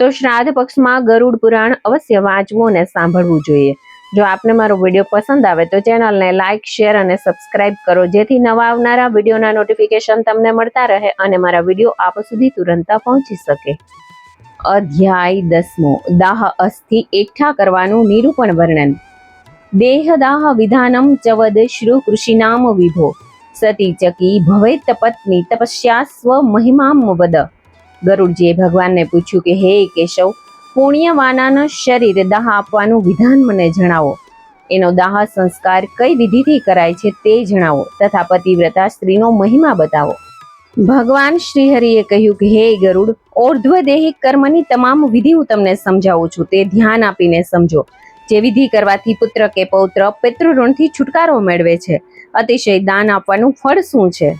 તો શ્રાદ્ધ પક્ષમાં ગરુડ પુરાણ અવશ્ય વાંચવું અને સાંભળવું જોઈએ. જો આપને મારો વીડિયો પસંદ આવે તો ચેનલને લાઇક શેર અને સબસ્ક્રાઇબ કરો. જેથી નવા આવનારા વિડીયોના નોટિફિકેશન તમને મળતા રહે અને મારા વીડિયો આપ સુધી તુરંત પહોંચી શકે. અધ્યાય દસમો. દાહ અસ્થિ એકઠા કરવાનું નિરૂપણ વર્ણન. દેહદાહ વિધાનમ ચવદ શ્રુ કૃષિનામ વિભો. સતી ચકી ભવેત પત્ની તપસ્યા સ્વ મહિમામ વદ. ગરુડજીએ ભગવાનને પૂછ્યું કે, હે કેશવ, પુણ્યવાનાના શરીર દાહ આપવાનું વિધાન મને જણાવો. એનો દાહ સંસ્કાર કઈ વિધિથી કરાય છે તે જણાવો તથા પતિવ્રતા સ્ત્રીનો મહિમા બતાવો. ભગવાન શ્રીહરિએ કહ્યું કે, હે ગરુડ ઓર્ધ્વદેહિક કર્મની તમામ વિધિ હું તમને સમજાવું છું. તે ધ્યાન આપીને સમજો. જે વિધિ કરવાથી પુત્ર કે પૌત્ર પિતૃઋણથી છુટકારો મેળવે છે. અતિશય દાન આપવાનું ફળ શું છે?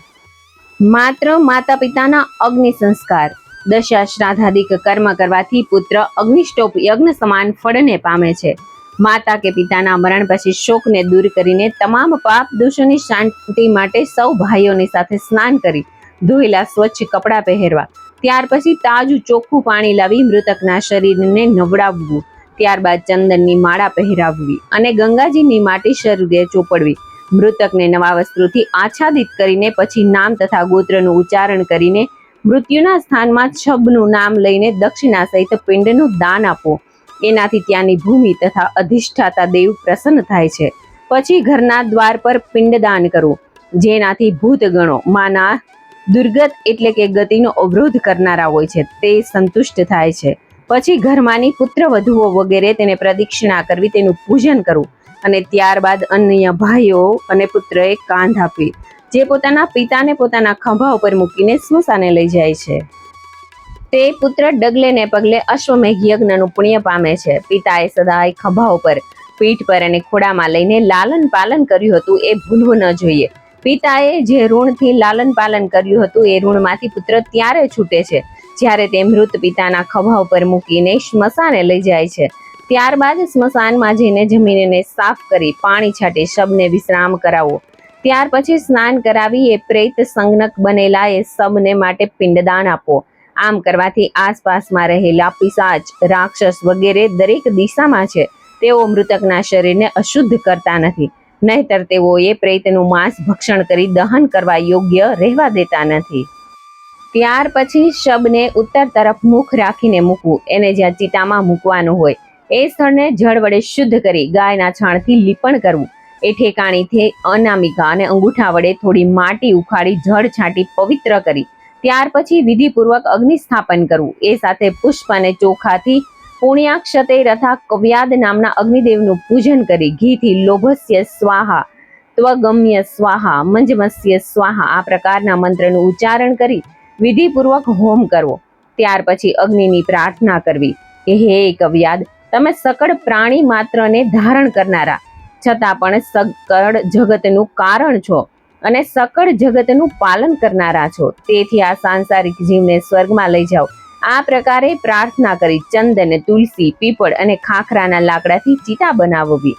માત્ર માતા પિતાના અગ્નિ સંસ્કાર. દશા શ્રાદ્ધાદિક કર્મ કરવાથી પુત્ર અગ્નિષ્ટોપ યજ્ઞ સમાન ફળને પામે છે. માતા કે પિતાના મરણ પછી શોકને દૂર કરીને તમામ પાપ દોષોની શાંતિ માટે સૌ ભાઈઓની સાથે સ્નાન કરી, ધોયેલા સ્વચ્છ કપડાં પહેરવા, ત્યાર પછી તાજું ચોખ્ખું પાણી લાવી મૃતકના શરીરને નવડાવવું, ત્યારબાદ ચંદનની માળા પહેરાવવી અને ગંગાજીની માટી શરીરે ચોપડવી. મૃતકને નવા વસ્ત્રોથી આચ્છાદિત કરીને પછી નામ તથા ગોત્રનું ઉચ્ચારણ કરીને મૃત્યુના સ્થાનમાં છબનું નામ લઈને દક્ષિણા સહિત પિંડનું દાન આપો. એનાથી ત્યાંની ભૂમિ તથા અધિષ્ઠાતા દેવ પ્રસન્ન થાય છે. પછી ઘરના દ્વાર પર પિંડદાન કરવું જેનાથી ભૂતગણો માના, દુર્ગત એટલે કે ગતિનો અવરોધ કરનારા હોય છે, તે સંતુષ્ટ થાય છે. પછી ઘરમાંની પુત્ર વધુઓ વગેરે તેને પ્રદક્ષિણા કરવી, તેનું પૂજન કરવું અને ત્યારબાદ અન્ય ભાઈઓ અને પુત્રએ કાંધ આપવી. જે પોતાના પિતાને પોતાના ખંભા ઉપર મૂકીને સ્મશાને લઈ જાય છે. તે પુત્ર ડગલેને પગલે અશ્વમેઘ યજ્ઞનું પુણ્ય પામે છે. પિતાએ સદાય ખંભા ઉપર પીઠ પર અને ખોડામાં લઈને લાલન પાલન કર્યું હતું એ ભૂલવું ન જોઈએ. પિતાએ જે ઋણથી લાલન પાલન કર્યું હતું એ ઋણમાંથી પુત્ર ત્યારે છૂટે છે, જ્યારે તે મૃત પિતાના ખભા ઉપર મૂકીને સ્મશાને લઈ જાય છે. ત્યારબાદ સ્મશાનમાં જઈને જમીનને સાફ કરી પાણી છાંટી શબને વિશ્રામ કરાવો. ત્યાર પછી સ્નાન કરાવી એ પ્રેત સંજ્ઞક બનેલા એ સબને માટે પિંડદાન આપો. આમ કરવાથી આસપાસમાં રહેલા પિશાચ રાક્ષસ વગેરે દરેક દિશામાં છે. તેઓ મૃતકના શરીરને અશુદ્ધ કરતા નથી. નહીતર એ પ્રેતનું માંસ ભક્ષણ કરી દહન કરવા યોગ્ય રહેવા દેતા નથી. ત્યાર પછી શબને ઉત્તર તરફ મુખ રાખીને મૂકવું. એને જ્યાં ચિતામાં મૂકવાનું હોય. એ સ્થળને જળ વડે શુદ્ધ કરી ગાયના છાણથી લીપણ કરવું. એ ઠેકાણીથી અનામિકા અને અંગૂઠા વડે થોડી માટી ઉખાડી જળ છાંટી પવિત્ર કરી. ત્યાર પછી વિધિપૂર્વક અગ્નિ સ્થાપન કરવું. એ સાથે પુષ્પ અને ચોખાથી પુણ્યાક્ષતે રથા કવ્યાદ નામના અગ્નિદેવનું પૂજન કરી ઘીથી લોભસ્ય સ્વાહા, ત્વગમ્ય સ્વાહા, મંજમસ્ય સ્વાહા આ પ્રકારના મંત્રનું ઉચ્ચારણ કરી વિધિપૂર્વક હોમ કરવો. ત્યાર પછી અગ્નિની પ્રાર્થના કરવી કે હે કવ્યાદ, તમે સકળ પ્રાણી માત્રને ધારણ કરનારા છતાં પણ સકળ જગતનું કારણ છો અને સકળ જગતનું પાલન કરનારા છો. તેથી આ સાંસારિક જીવને સ્વર્ગમાં લઈ જાઓ. આ પ્રકારે પ્રાર્થના કરી ચંદન, તુલસી, પીપળ અને ખાખરાના લાકડાથી ચિતા બનાવવી.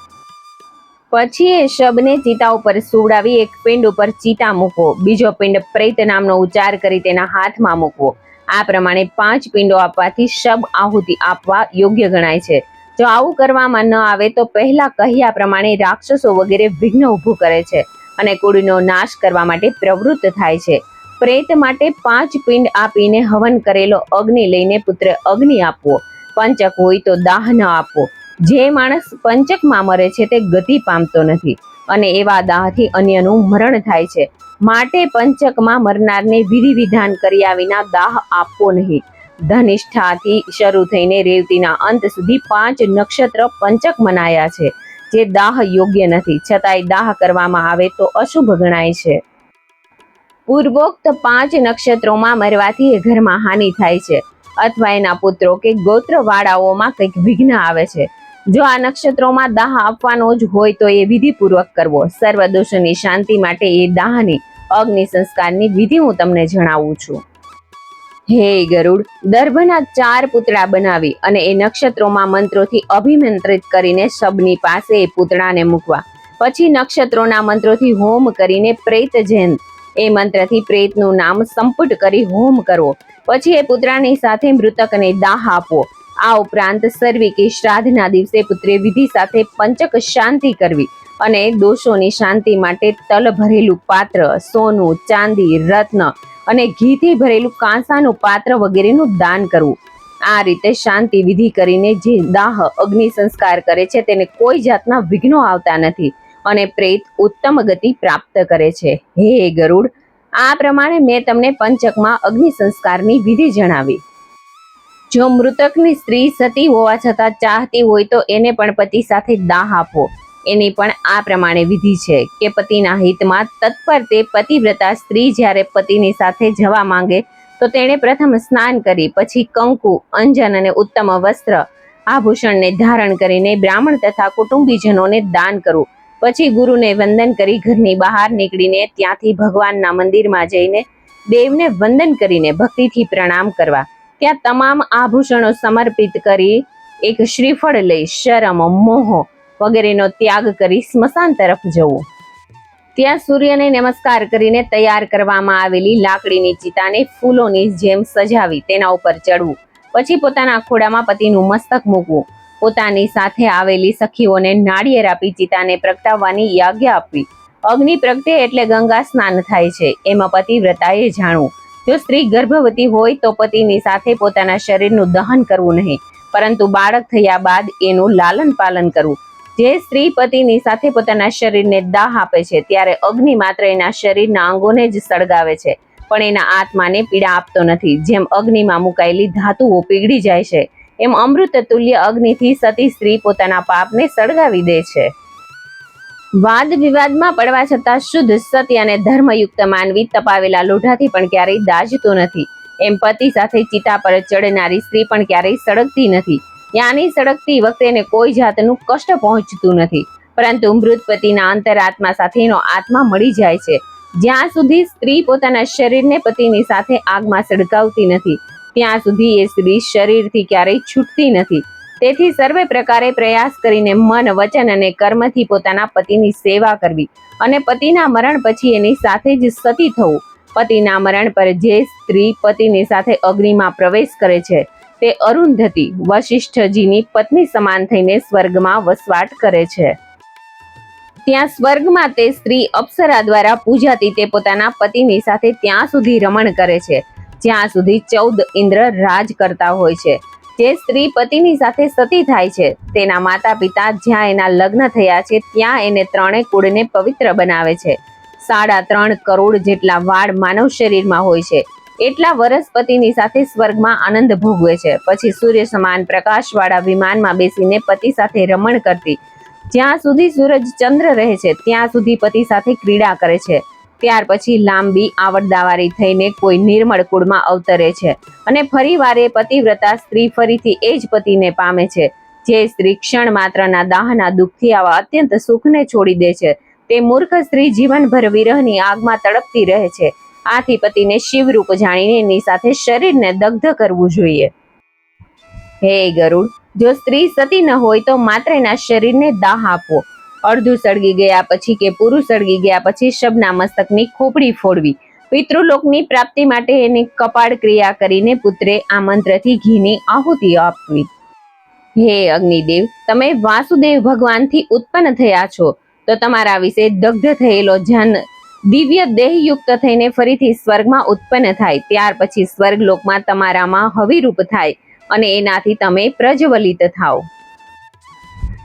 પછી એ શબને ચિતા ઉપર સુવડાવી એક પિંડ ઉપર ચિતા મૂકવો. બીજો પિંડ પ્રેત નામનો ઉચ્ચાર કરી તેના હાથમાં મૂકવો. આ પ્રમાણે પાંચ પિંડો આપવાથી શબ આહુતિ આપવા યોગ્ય ગણાય છે. જો આવું કરવામાં ન આવે તો પહેલા કહ્યા પ્રમાણે રાક્ષસો વગેરે વિઘ્ન ઊભું કરે છે અને કુળનો નાશ કરવા માટે પ્રવૃત્ત થાય છે. પ્રેત માટે પાંચ પિંડ આપીને હવન કરેલો અગ્નિ લઈને પુત્ર અગ્નિ આપવો. પંચક હોય તો દાહ ન આપવો. જે માણસ પંચકમાં મરે છે તે ગતિ પામતો નથી અને એવા દાહથી અન્યનું મરણ થાય છે. માટે પંચકમાં મરનારને વિધિ વિધાન કર્યા વિના દાહ આપવો નહીં. ધનિષ્ઠાથી શરૂ થઈને રેવતીના અંત સુધી પાંચ નક્ષત્ર પંચક મનાયા છે, જે દાહ યોગ્ય નથી. છતાંય દાહ કરવામાં આવે તો અશુભ ગણાય છે. પૂર્વોક્ત પાંચ નક્ષત્રોમાં મરવાથી એ ઘરમાં હાનિ થાય છે, અથવા એના પુત્રો કે ગોત્રવાળાઓમાં કંઈક વિઘ્ન આવે છે. જો આ નક્ષત્રોમાં દાહ આપવાનો જ હોય તો એ વિધિપૂર્વક કરવો. સર્વ દોષોની શાંતિ માટે એ દાહની અગ્નિ સંસ્કારની વિધિ હું તમને જણાવું છું. હે ગરુડ, દર્ભના ચાર પુતળા બનાવી અને એ નક્ષત્રોમાં મંત્રોથી અભિમંત્રિત કરીને શબની પાસે એ પુતળાને મૂકવા. પછી નક્ષત્રોના મંત્રોથી હોમ કરીને પ્રેત જૈન, એ મંત્રથી પ્રેતનું નામ સંપુટ કરી હોમ કરવો. પછી એ પુતળાની સાથે મૃતકને દાહ આપવો. આ ઉપરાંત સર્વિકી શ્રાદ્ધના દિવસે પુત્રે વિધિ સાથે પંચક શાંતિ કરવી અને દોષોની શાંતિ માટે તલ ભરેલું પાત્ર, સોનું, ચાંદી, રત્ન અને ઘીથી ભરેલું કાંસાનું પાત્ર વગેરેનું દાન કરવું. આ રીતે શાંતિ વિધિ કરીને જે દાહ, અગ્નિ સંસ્કાર કરે છે, તેને કોઈ જાતના વિઘ્નો આવતા નથી અને પ્રેત ઉત્તમ ગતિ પ્રાપ્ત કરે છે. હે ગરુડ, આ પ્રમાણે મેં તમને પંચકમાં અગ્નિ સંસ્કારની વિધિ જણાવી. જો મૃતકની સ્ત્રી સતી હોવા છતાં ચાહતી હોય તો એને પણ પતિ સાથે દાહ આપવો એની પણ આ પ્રમાણે વિધિ છે કે પતિના હિતમાં તત્પર તે પતિવ્રતા સ્ત્રી જ્યારે પતિની સાથે જવા માંગે તો તેણે પ્રથમ સ્નાન કરી, પછી કંકુ, અંજન અને ઉત્તમ વસ્ત્ર આભૂષણને ધારણ કરીને બ્રાહ્મણ તથા કુટુંબીજનોને દાન કરવું. પછી ગુરુને વંદન કરી ઘરની બહાર નીકળીને ત્યાંથી ભગવાનના મંદિરમાં જઈને દેવને વંદન કરીને ભક્તિથી પ્રણામ કરવા. ત્યાં તમામ આભૂષણો સમર્પિત કરી એક શ્રીફળ લઈ, શરમ, મોહ વગેરેનો ત્યાગ કરી સ્મશાન તરફ જવું. ત્યાં સૂર્યને નમસ્કાર કરીને તૈયાર કરવામાં આવેલી લાકડીની ચિતાને ફૂલોની જેમ સજાવી તેના ઉપર ચડવું. પછી પોતાના ખોડામાં પતિનું મસ્તક મૂકવું. પોતાની સાથે આવેલી સખીઓને નાળિયેર આપી ચિતાને પ્રગટાવવાની યાજ્ઞા આપવી. અગ્નિ પ્રગટે એટલે ગંગા સ્નાન થાય છે, એમાં પતિવ્રતાએ જાણવું. જો સ્ત્રી ગર્ભવતી હોય તો પતિની સાથે પોતાના શરીરનું દહન કરવું નહીં, પરંતુ બાળક થયા બાદ એનું લાલન પાલન કરવું. જે સ્ત્રી પતિની સાથે પોતાના શરીરને દાહ આપે છે, ત્યારે અગ્નિ માત્ર એના શરીરના અંગોને જ સળગાવે છે, પણ એના આત્માને પીડા આપતો નથી. જેમ અગ્નિમાં મુકાયેલી ધાતુઓ પીગળી જાય છે, એમ અમૃત તુલ્ય અગ્નિથી સતી સ્ત્રી પોતાના પાપને સળગાવી દે છે. વાદ વિવાદમાં પડવા છતાં શુદ્ધ, સત્ય અને ધર્મયુક્ત માનવી તપાવેલા લોઢાથી પણ ક્યારેય દાજતો નથી. એમ પતિ સાથે ચિતા પર ચડનારી સ્ત્રી પણ ક્યારેય સળગતી નથી. યાની સળગતી વખતે એને કોઈ જાતનું કષ્ટ પહોંચતું નથી. પરંતુ મૃત પતિના અંતરાત્મા સાથેનો આત્મા મળી જાય છે. જ્યાં સુધી સ્ત્રી પોતાના શરીરને પતિની સાથે આગમાં સળગાવતી નથી, ત્યાં સુધી એ સ્ત્રી શરીરથી ક્યારેય છૂટતી નથી. તેથી સર્વે પ્રકારે પ્રયાસ કરીને મન, વચન અને કર્મથી પોતાના પતિની સેવા કરવી અને પતિના મરણ પછી એની સાથે જ સતી થવું. પતિના મરણ પર જે સ્ત્રી પતિની સાથે અગ્નિમાં પ્રવેશ કરે છે તે અરુંધતી વશિષ્ઠજીની પત્ની સમાન થઈને સ્વર્ગમાં વસવાટ કરે છે. ત્યાં સ્વર્ગમાં તે સ્ત્રી અપ્સરા દ્વારા પૂજાતી તે પોતાના પતિની સાથે ત્યાં સુધી રમણ કરે છે, જ્યાં સુધી ચૌદ ઇન્દ્ર રાજ કરતા હોય છે. જે સ્ત્રી પતિની સાથે સતી થાય છે, તેના માતા પિતા જ્યાં એના લગ્ન થયા છે, ત્યાં એને ત્રણે કુળને પવિત્ર બનાવે છે. સાડા ત્રણ કરોડ જેટલા વાળ માનવ શરીરમાં હોય છે. એટલા વર્ષ પતિની સાથે સ્વર્ગમાં આનંદ ભોગવે છે. પછી સૂર્ય સમાન પ્રકાશવાળા વિમાનમાં બેસીને પતિ સાથે રમણ કરતી. જ્યાં સુધી સૂરજ ચંદ્ર રહે છે, ત્યાં સુધી પતિ સાથે ક્રીડા કરે છે. ત્યાર પછી લાંબી આવડદાવારી થઈને કોઈ નિર્મળ કુળમાં અવતરે છે અને ફરી વારે પતિવ્રતા સ્ત્રી ફરીથી એ જ પતિને પામે છે, જે સ્ત્રી ક્ષણ માત્રના દાહના દુઃખથી આવા અત્યંત સુખને છોડી દે છે. તે મૂર્ખ સ્ત્રી જીવનભર વિરહની આગમાં તડપતી રહે છે. આથી પતિને શિવરૂપ જાણીને એની સાથે શરીરને દગ્ધ કરવું જોઈએ. હે ગરુડ, જો સ્ત્રી સતી ન હોય તો માત્ર એના શરીરને દાહ આપવો અડધું સળગી ગયા પછી કે પૂરું સળગી ગયા પછી શબના મસ્તકની ખોપડી ફોડવી. પિતૃલોકની પ્રાપ્તિ માટે એની કપાળ ક્રિયા કરીને પુત્રે આ મંત્રથી ઘીની આહુતિ આપવી. હે અગ્નિદેવ, તમે વાસુદેવ ભગવાનથી ઉત્પન્ન થયા છો. તો તમારા વિશે દગ્ધ થયેલો જન દિવ્ય દેહયુક્ત થઈને ફરીથી સ્વર્ગમાં ઉત્પન્ન થાય. ત્યાર પછી સ્વર્ગલોકમાં તમારામાં હવિરૂપ થાય અને એનાથી તમે પ્રજ્વલિત થાઓ.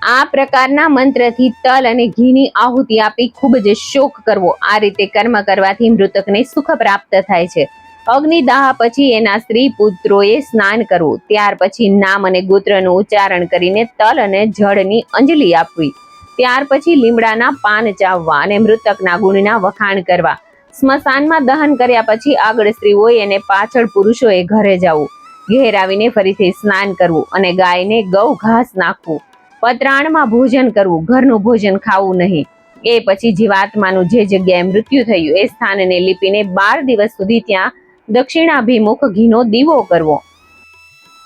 આ પ્રકારના મંત્રથી તલ અને ઘીની આહુતિ આપી ખૂબ જ શોક કરવો. આ રીતે કર્મ કરવાથી મૃતકને સુખ પ્રાપ્ત થાય છે. અગ્નિદાહ પછી એના સ્ત્રી પુત્રોએ સ્નાન કરવું. ત્યાર પછી નામ અને ગોત્રનું ઉચ્ચારણ કરીને તલ અને જળની અંજલિ આપવી. ત્યાર પછી લીમડાના પાન ચાવવા અને મૃતકના ગુણના વખાણ કરવા. સ્મશાનમાં દહન કર્યા પછી આગળ સ્ત્રી હોય અને પાછળ પુરુષોએ ઘરે જવું. ઘેર આવીને ફરીથી સ્નાન કરવું અને ગાયને ગૌ ઘાસ નાખવું. પતરાણમાં ભોજન કરવું, ઘરનું ભોજન ખાવું નહીં. એ પછી જીવાત્માનું જે જગ્યાએ મૃત્યુ થયું એ સ્થાનને લીપીને બાર દિવસ સુધી ત્યાં દક્ષિણાભિમુખ ઘીનો દીવો કરવો.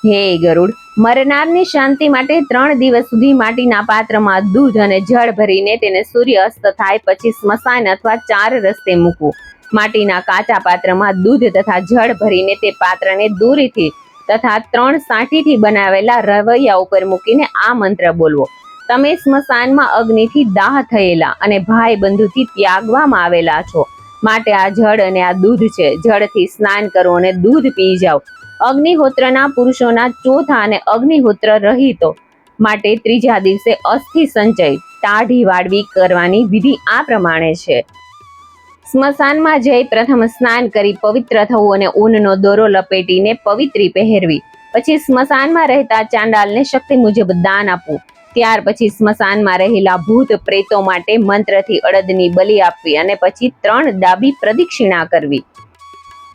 હે ગરુડ મરનારની શાંતિ માટે ત્રણ દિવસ સુધી માટીના પાત્રમાં દૂધ અને જળ ભરીને તેને સૂર્ય અસ્ત થાય પછી સ્મશાન અથવા ચાર રસ્તે મૂકવું. માટીના કાચા પાત્રમાં દૂધ તથા જળ ભરીને તે પાત્રને દૂરીથી તથા ત્રણ સાંઠીથી બનાવેલા રવૈયા ઉપર મૂકીને આ મંત્ર બોલવો. તમે સ્મશાનમાં અગ્નિથી દાહ થયેલા અને ભાઈ બંધુથી ત્યાગવામાં આવેલા છો. માટે આ જળ અને આ દૂધ છે. જળથી સ્નાન કરો અને દૂધ પી જાઓ. અગ્નિહોત્રના પુરુષોના ચોથા અને અગ્નિહોત્ર રહિતો માટે ત્રીજા દિવસે અસ્થિ સંચય તાઢી વાળવી કરવાની વિધિ આ પ્રમાણે છે. સ્મશાનમાં જઈ પ્રથમ સ્નાન કરી પવિત્ર થવું અને ઊનનો દોરો લપેટીને પવિત્રી પહેરવી. પછી સ્મશાનમાં રહેતા ચાંડાલને શક્તિ મુજબ દાન આપવું. ત્યાર પછી સ્મશાનમાં રહેલા ભૂત પ્રેતો માટે મંત્રથી અડદની બલિ આપવી અને પછી ત્રણ ડાબી પ્રદક્ષિણા કરવી.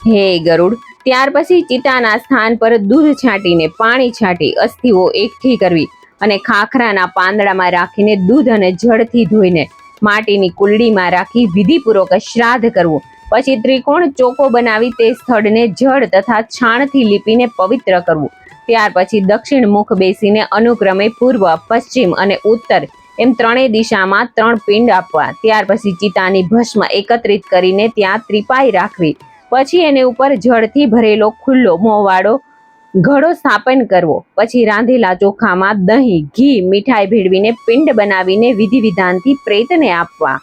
હે ગરુડ ત્યાર પછી ચિતાના સ્થાન પર દૂધ છાંટીને પાણી છાંટી અસ્થિઓ એકઠી કરવી અને ખાખરાના પાંદડામાં રાખીને દૂધ અને જળથી ધોઈને માટીની કુલડીમાં રાખી વિધિપૂર્વક શ્રાદ્ધ કરવું. પછી ત્રિકોણ ચોકો બનાવી તે સ્થળને જળ તથા છાણથી લીપીને પવિત્ર કરવું. ત્યાર પછી દક્ષિણ મુખ બેસીને અનુક્રમે પૂર્વ, પશ્ચિમ અને ઉત્તર એમ ત્રણેય દિશામાં ત્રણ પિંડ આપવા. ત્યાર પછી ચિતાની ભસ્મ એકત્રિત કરીને ત્યાં ત્રિપાઈ રાખવી. પછી એને ઉપર જળથી ભરેલો ખુલ્લો મોંવાળો ઘડો સ્થાપન કરવો. પછી રાંધેલા ચોખામાં દહીં, ઘી, મીઠાઈ ભેળવીને પિંડ બનાવીને વિધિ વિધાનથી પ્રેતને આપવા.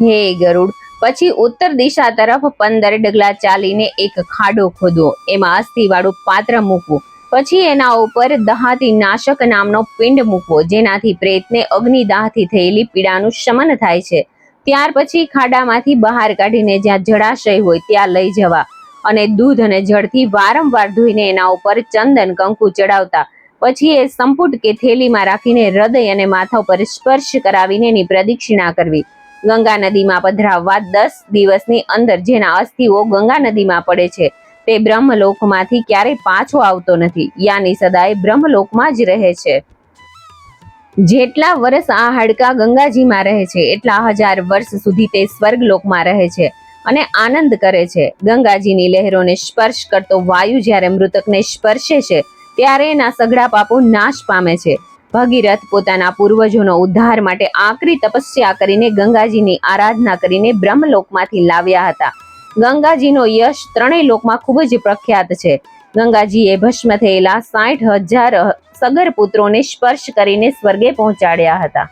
હે ગરુડ, પછી ઉત્તર દિશા તરફ પંદર ડગલા ચાલીને એક ખાડો ખોદવો. એમાં અસ્થિવાળું પાત્ર મૂકવું. પછી એના ઉપર દહાતી નાશક નામનો પિંડ મૂકવો, જેનાથી પ્રેતને અગ્નિદાહથી થયેલી પીડાનું શમન થાય છે. ત્યાર પછી ખાડામાંથી બહાર કાઢીને જ્યાં જળાશય હોય ત્યાં લઈ જવા અને દૂધ અને જળથી વારંવાર ધોઈને એના ઉપર ચંદન, કંકુ ચડાવતા. પછી એ સંપુટ કે થેલીમાં રાખીને હૃદય અને માથા ઉપર સ્પર્શ કરાવીને એની પ્રદક્ષિણા કરવી. ગંગા નદીમાં પધરાવવા દસ દિવસની અંદર જેના અસ્થિઓ ગંગા નદીમાં પડે છે. તે બ્રહ્મલોકમાંથી ક્યારેય પાછો આવતો નથી. યાની સદાય બ્રહ્મલોકમાં જ રહે છે. જેટલા વર્ષ આ હાડકા ગંગાજીમાં રહે છે, એટલા હજાર વર્ષ સુધી તે સ્વર્ગલોકમાં રહે છે અને આનંદ કરે છે. ગંગાજીની લહેરોને સ્પર્શ કરતો વાયુ જ્યારે મૃતકને સ્પર્શે છે, ત્યારે એના સઘળા પાપો નાશ પામે છે. ભગીરથ પોતાના પૂર્વજોનો ઉદ્ધાર માટે આકરી તપસ્યા કરીને ગંગાજીની આરાધના કરીને બ્રહ્મલોકમાંથી લાવ્યા હતા. ગંગાજીનો યશ ત્રણેય લોકમાં ખૂબ જ પ્રખ્યાત છે. ગંગાજીએ ભસ્મ થયેલા સાઠ હજાર સગર પુત્રોને સ્પર્શ કરીને સ્વર્ગે પહોંચાડ્યા હતા.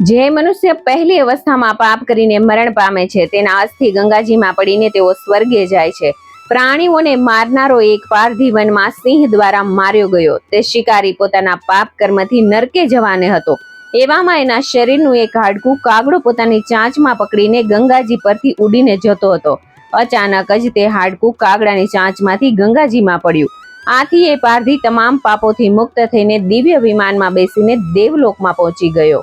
જે મનુષ્ય પહેલી અવસ્થામાં પાપ કરીને મરણ પામે છે, તેના અસ્થિ ગંગાજીમાં પડીને તેઓ સ્વર્ગે જાય છે. પ્રાણીઓને મારનારો એક પાર્થિવનમાં સિંહ દ્વારા માર્યો ગયો. તે શિકારી પોતાના પાપ કર્મથી નરકે જવાને હતો. એવામાં એના શરીરનું એક હાડકું કાગડો પોતાની ચાંચમાં પકડીને ગંગાજી પરથી ઉડીને જતો હતો. અચાનક જ તે હાડકું કાગડાની ચાંચમાંથી ગંગાજીમાં પડ્યું. આથી એ પારધી તમામ પાપોથી મુક્ત થઈને દિવ્ય વિમાનમાં બેસીને દેવલોકમાં પહોંચી ગયો.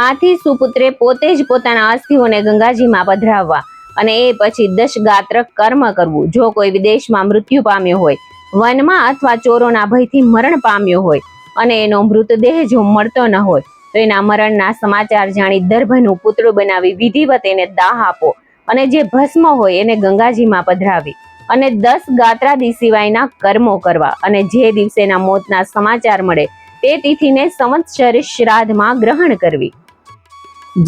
આથી સુપુત્રે પોતે જ પોતાના અસ્થિઓને ગંગાજીમાં પધરાવવા અને એ પછી દશ ગાત્ર કર્મ કરવું. જો કોઈ વિદેશમાં મૃત્યુ પામ્યો હોય, વનમાં અથવા ચોરોના ભયથી મરણ પામ્યો હોય અને એનો મૃતદેહ જો મળતો ન હોય, તો એના મરણના સમાચાર જાણી દર્ભનું પુતળું બનાવી વિધિવત એને દાહ આપો. અને જે ભસ્મ હોય એને ગંગાજીમાં પધરાવી અને દસ ગાત્રાદી સિવાયના કર્મો કરવા અને જે દિવસેના મોતના સમાચાર મળે તે તિથિને સંવત્સર શ્રાદ્ધમાં ગ્રહણ કરવી.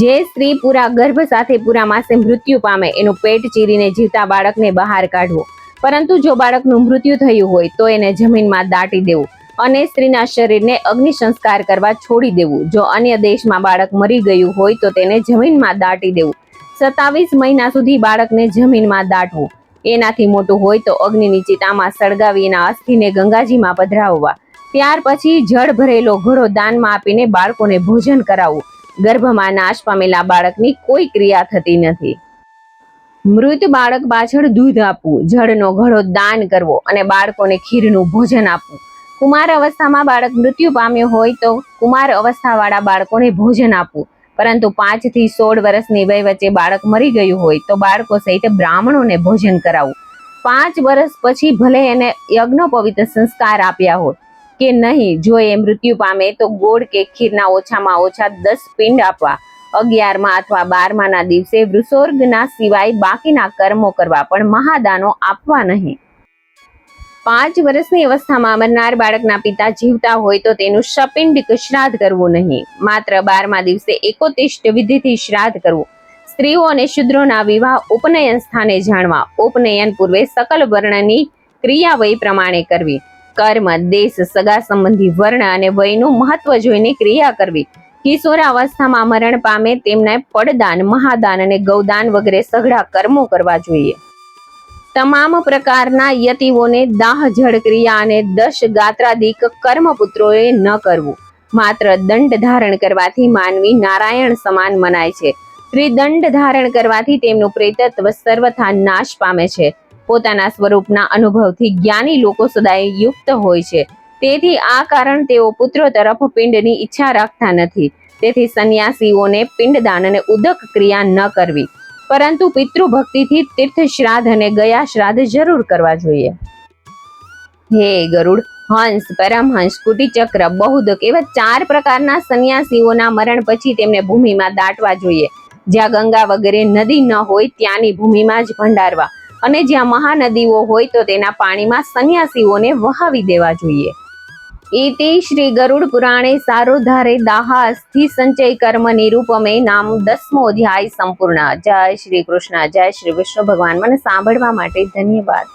જે સ્ત્રી પૂરા ગર્ભ સાથે પૂરા માસે મૃત્યુ પામે એનું પેટ ચીરીને જીવતા બાળકને બહાર કાઢવું. પરંતુ જો બાળકનું મૃત્યુ થયું હોય તો એને જમીનમાં દાટી દેવું અને સ્ત્રીના શરીરને અગ્નિ સંસ્કાર કરવા છોડી દેવું. જો અન્ય દેશમાં બાળક મરી ગયું હોય તો તેને જમીનમાં દાટી દેવું. સત્તાવીસ મહિના સુધી બાળકને જમીનમાં દાટવું. એનાથી મોટું હોય તો અગ્નિની ચિતામાં સળગાવી એના અસ્થિને ગંગાજીમાં પધરાવવા. ત્યાર પછી જળ ભરેલો ઘડો દાનમાં આપીને બાળકોને ભોજન કરાવવું. ગર્ભમાં નાશ પામેલા બાળકની કોઈ ક્રિયા થતી નથી. મૃત બાળક પાછળ દૂધ આપવું, જળનો ઘડો દાન કરવો અને બાળકોને ખીરનું ભોજન આપવું. કુમાર અવસ્થામાં બાળક મૃત્યુ પામ્યો હોય તો કુમાર અવસ્થાવાળા બાળકોને ભોજન આપવું. પરંતુ પાંચથી સોળ વર્ષની વય વચ્ચે બાળક મરી ગયું હોય તો બાળકો સહિત બ્રાહ્મણોને ભોજન કરાવવું પાંચ વર્ષ પછી ભલે એને યજ્ઞોપવિત સંસ્કાર આપ્યા હોય કે નહીં, જો એ મૃત્યુ પામે તો ગોળ કે ખીરના ઓછામાં ઓછા દસ પિંડ આપવા, અગિયારમાં અથવા બારમાના દિવસે વૃષોર્ગના સિવાય બાકીના કર્મો કરવા પણ મહાદાનો આપવા નહીં. પાંચ વર્ષની અવસ્થામાં મરનાર બાળકના પિતા જીવતા હોય તો તેનું શપિંડ શ્રાદ્ધ કરવું નહીં. માત્ર બારમા દિવસે એકોતિષ્ઠ વિધિથી શ્રાદ્ધ કરવું. સ્ત્રીઓ અને શુદ્રોના વિવાહ ઉપનયન સ્થાને જાણવા. ઉપનયન પૂર્વે સકલ વર્ણની ક્રિયા વય પ્રમાણે કરવી. કર્મ, દેશ, સગા સંબંધી વર્ણ અને વયનું મહત્વ જોઈને ક્રિયા કરવી. કિશોર અવસ્થામાં મરણ પામે તેમને પડદાન, મહાદાન અને ગૌદાન વગેરે સઘળા કર્મો કરવા જોઈએ. તમામ પ્રકારના યતિઓને દાહ જળ ક્રિયા અને દશ ગાત્રાદિક કર્મપુત્રોએ ન કરવું. માત્ર દંડ ધારણ કરવાથી માનવી નારાયણ સમાન મનાય છે. ત્રિદંડ ધારણ કરવાથી તેમનું પ્રેતત્વ સર્વથા નાશ પામે છે. પોતાના સ્વરૂપના અનુભવથી જ્ઞાની લોકો સદાય યુક્ત હોય છે. તેથી આ કારણ તેઓ પુત્રો તરફ પિંડની ઈચ્છા રાખતા નથી. તેથી સંન્યાસીઓને પિંડદાન અને ઉદક ક્રિયા ન કરવી. પરંતુ પિતૃભક્તિથી તીર્થ શ્રાદ્ધ અને ગયા શ્રાદ્ધ જરૂર કરવા જોઈએ. હે ગરુડ, હંસ, પરમહંસ, કુટીચક્ર બહુદક એવા ચાર પ્રકારના સંન્યાસીઓના મરણ પછી તેમને ભૂમિમાં દાટવા જોઈએ. જ્યાં ગંગા વગેરે નદી ન હોય ત્યાંની ભૂમિમાં જ ભંડારવા. અને જ્યાં મહાનદીઓ હોય તો તેના પાણીમાં સંન્યાસીઓને વહાવી દેવા જોઈએ. ઇતિ શ્રી ગરુડ પુરાણે સારોધારે દાહા અસ્થિ સંચય કર્મ નિરૂપમે નામ દસમો અધ્યાય સંપૂર્ણ. જય શ્રી કૃષ્ણ, જય શ્રી વિષ્ણુ ભગવાન. મને સાંભળવા માટે ધન્યવાદ.